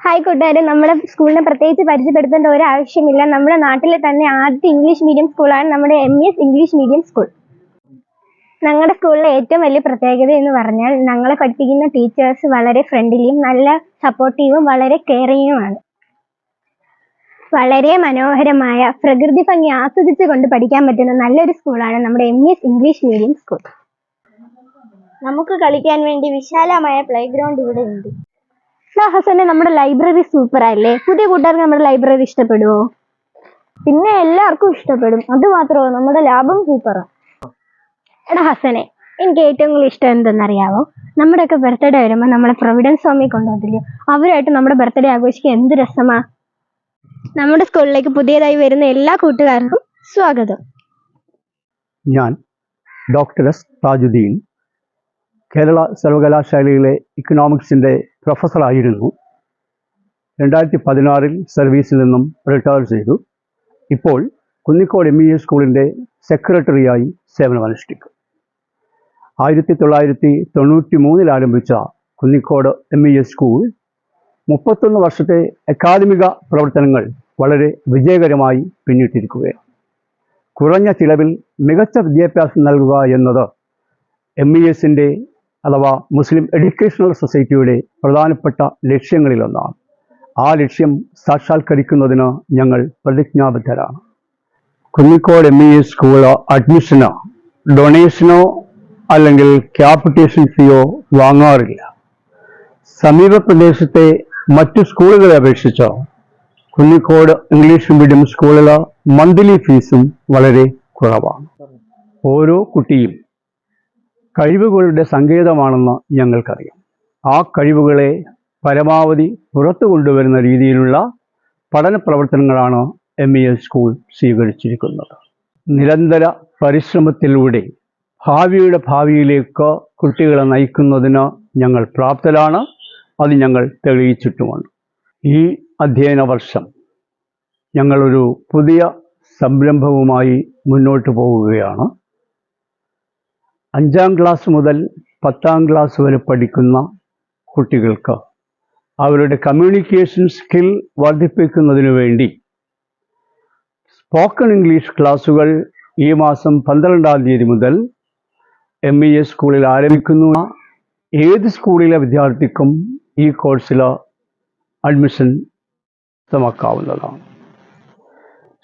Hi കൂട്ടുകാരെ. നമ്മുടെ സ്കൂളിനെ പ്രത്യേകിച്ച് പരിചയപ്പെടുത്തേണ്ട ഒരു ആവശ്യമില്ല നമ്മുടെ നാട്ടിലെ തന്നെ ആദ്യത്തെ ഇംഗ്ലീഷ് മീഡിയം സ്കൂളാണ് നമ്മുടെ M S English medium school. ഞങ്ങളുടെ സ്കൂളിലെ ഏറ്റവും വലിയ പ്രത്യേകത എന്ന് പറഞ്ഞാൽ ഞങ്ങളെ പഠിപ്പിക്കുന്ന ടീച്ചേഴ്സ് വളരെ ഫ്രണ്ട്ലിയും നല്ല സപ്പോർട്ടീവും വളരെ കെയറിങ്ങുമാണ് വളരെ മനോഹരമായ പ്രകൃതി ഭംഗി ആസ്വദിച്ചുകൊണ്ട് പഠിക്കാൻ പറ്റുന്ന നല്ലൊരു സ്കൂളാണ് നമ്മുടെ M S English medium school. നമുക്ക് കളിക്കാൻ വേണ്ടി വിശാലമായ പ്ലേ ഗ്രൗണ്ട് ഇവിടെ ഉണ്ട്. ഹസനെ നമ്മുടെ ലൈബ്രറി സൂപ്പർ അല്ലേ പുതിയ കൂട്ടുകാർക്ക് നമ്മുടെ ലൈബ്രറി ഇഷ്ടപ്പെടുവോ? പിന്നെ എല്ലാവർക്കും ഇഷ്ടപ്പെടും. അത് മാത്രമോ നമ്മുടെ ലാഭം സൂപ്പറാ എടാ ഹസനെ എനിക്ക് ഏറ്റവും കൂടുതൽ ഇഷ്ടം എന്തെന്നറിയാവോ? നമ്മുടെയൊക്കെ ബർത്ത്ഡേ വരുമ്പോൾ നമ്മളെ പ്രൊവിഡൻസ് സ്വാമി കൊണ്ടുവന്നില്ലയോ അവരുമായിട്ട് നമ്മുടെ ബർത്ത്ഡേ ആഘോഷിക്കാൻ എന്ത് രസമാ? നമ്മുടെ സ്കൂളിലേക്ക് പുതിയതായി വരുന്ന എല്ലാ കൂട്ടുകാർക്കും സ്വാഗതം. ഞാൻ ഡോക്ടർ എസ്. താജുദ്ദീൻ കേരള സർവകലാശാലയിലെ ഇക്കണോമിക്സിന്റെ പ്രൊഫസറായിരുന്നു. രണ്ടായിരത്തി പതിനാറിൽ സർവീസിൽ നിന്നും റിട്ടയർ ചെയ്തു. ഇപ്പോൾ കുന്നിക്കോട് എം ഇ എസ് സ്കൂളിന്റെ സെക്രട്ടറിയായി സേവനമനുഷ്ഠിക്കും. ആയിരത്തി തൊള്ളായിരത്തി തൊണ്ണൂറ്റി മൂന്നിൽ ആരംഭിച്ച Kunnikode M E S school മുപ്പത്തൊന്ന് വർഷത്തെ അക്കാദമിക പ്രവർത്തനങ്ങൾ വളരെ വിജയകരമായി പിന്നിട്ടിരിക്കുകയാണ്. കുറഞ്ഞ ചിലവിൽ മികച്ച വിദ്യാഭ്യാസം നൽകുക എന്നത് എം ഇ എസിന്റെ അഥവാ മുസ്ലിം എഡ്യൂക്കേഷണൽ സൊസൈറ്റിയുടെ പ്രധാനപ്പെട്ട ലക്ഷ്യങ്ങളിലൊന്നാണ്. ആ ലക്ഷ്യം സാക്ഷാത്കരിക്കുന്നതിന് ഞങ്ങൾ പ്രതിജ്ഞാബദ്ധരാണ്. Kunnikode M E S school അഡ്മിഷനോ ഡൊണേഷനോ അല്ലെങ്കിൽ ക്യാപിറ്റേഷൻ ഫീയോ വാങ്ങാറില്ല. സമീപ പ്രദേശത്തെ മറ്റു സ്കൂളുകളെ അപേക്ഷിച്ച്? കുന്നിക്കോട് ഇംഗ്ലീഷ് മീഡിയം സ്കൂളിലെ മന്ത്ലി ഫീസും വളരെ കുറവാണ്. ഓരോ കുട്ടിയും കഴിവുകളുടെ സങ്കേതമാണെന്ന് ഞങ്ങൾക്കറിയാം. ആ കഴിവുകളെ പരമാവധി പുറത്തു കൊണ്ടുവരുന്ന രീതിയിലുള്ള പഠന പ്രവർത്തനങ്ങളാണ് എം ഇ എസ് സ്കൂൾ സ്വീകരിച്ചിരിക്കുന്നത്. നിരന്തര പരിശ്രമത്തിലൂടെ ഭാവിയുടെ ഭാവിയിലേക്ക് കുട്ടികളെ നയിക്കുന്നതിന് ഞങ്ങൾ പ്രാപ്തരാണ്. അത് ഞങ്ങൾ തെളിയിച്ചിട്ടുമുണ്ട് ഈ അധ്യയന വർഷം ഞങ്ങളൊരു പുതിയ സംരംഭവുമായി മുന്നോട്ട് പോവുകയാണ്. അഞ്ചാം ക്ലാസ് മുതൽ പത്താം ക്ലാസ് വരെ പഠിക്കുന്ന കുട്ടികൾക്ക് അവരുടെ കമ്മ്യൂണിക്കേഷൻ സ്കിൽ വർദ്ധിപ്പിക്കുന്നതിനു വേണ്ടി സ്പോക്കൺ ഇംഗ്ലീഷ് ക്ലാസുകൾ ഈ മാസം പന്ത്രണ്ടാം തീയതി മുതൽ എം ഇ എസ് സ്കൂളിൽ ആരംഭിക്കുന്നു. ഏത് സ്കൂളിലെ വിദ്യാർത്ഥിക്കും ഈ കോഴ്സിൽ അഡ്മിഷൻ വ്യക്തമാക്കാവുന്നതാണ്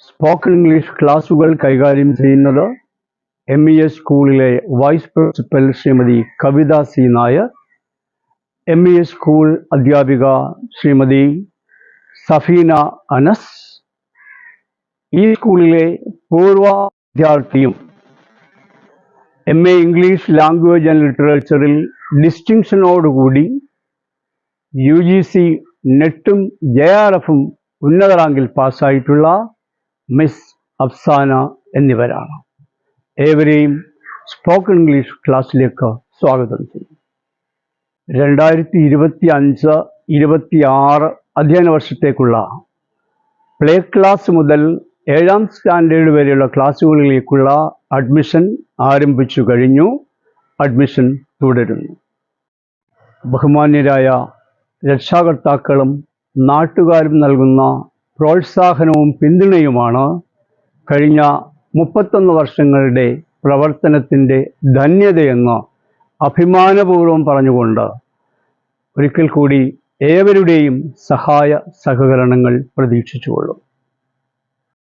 സ്പോക്കൺ ഇംഗ്ലീഷ് ക്ലാസുകൾ കൈകാര്യം ചെയ്യുന്നത് എം ഇ എസ് സ്കൂളിലെ vice principal Shrimati Kavitha C Nair M E S school അധ്യാപിക ശ്രീമതി സഫീന അനസ് ഈ സ്കൂളിലെ പൂർവ വിദ്യാർത്ഥിയും M A English language and ലിറ്ററേച്ചറിൽ ഡിസ്റ്റിങ്ഷനോടുകൂടി യു ജി സി നെറ്റും ജെ ആർ എഫും ഉന്നത റാങ്കിൽ പാസ്സായിട്ടുള്ള മിസ് അഫ്സാന എന്നിവരാണ്. ഏവരെയും സ്പോക്കൺ ഇംഗ്ലീഷ് ക്ലാസ്സിലേക്ക് സ്വാഗതം ചെയ്യും രണ്ടായിരത്തി ഇരുപത്തി അഞ്ച് ഇരുപത്തി ആറ് അധ്യയന വർഷത്തേക്കുള്ള പ്ലേ ക്ലാസ് മുതൽ ഏഴാം സ്റ്റാൻഡേർഡ് വരെയുള്ള ക്ലാസ്സുകളിലേക്കുള്ള അഡ്മിഷൻ ആരംഭിച്ചു കഴിഞ്ഞു. അഡ്മിഷൻ തുടരുന്നു. ബഹുമാന്യരായ രക്ഷാകർത്താക്കളും നാട്ടുകാരും നൽകുന്ന പ്രോത്സാഹനവും പിന്തുണയുമാണ് കഴിഞ്ഞ മുപ്പത്തൊന്ന് വർഷങ്ങളുടെ പ്രവർത്തനത്തിന്റെ ധന്യതയെന്ന് അഭിമാനപൂർവം പറഞ്ഞുകൊണ്ട് ഒരിക്കൽ കൂടി ഏവരുടെയും സഹായ സഹകരണങ്ങൾ പ്രതീക്ഷിച്ചുകൊള്ളും.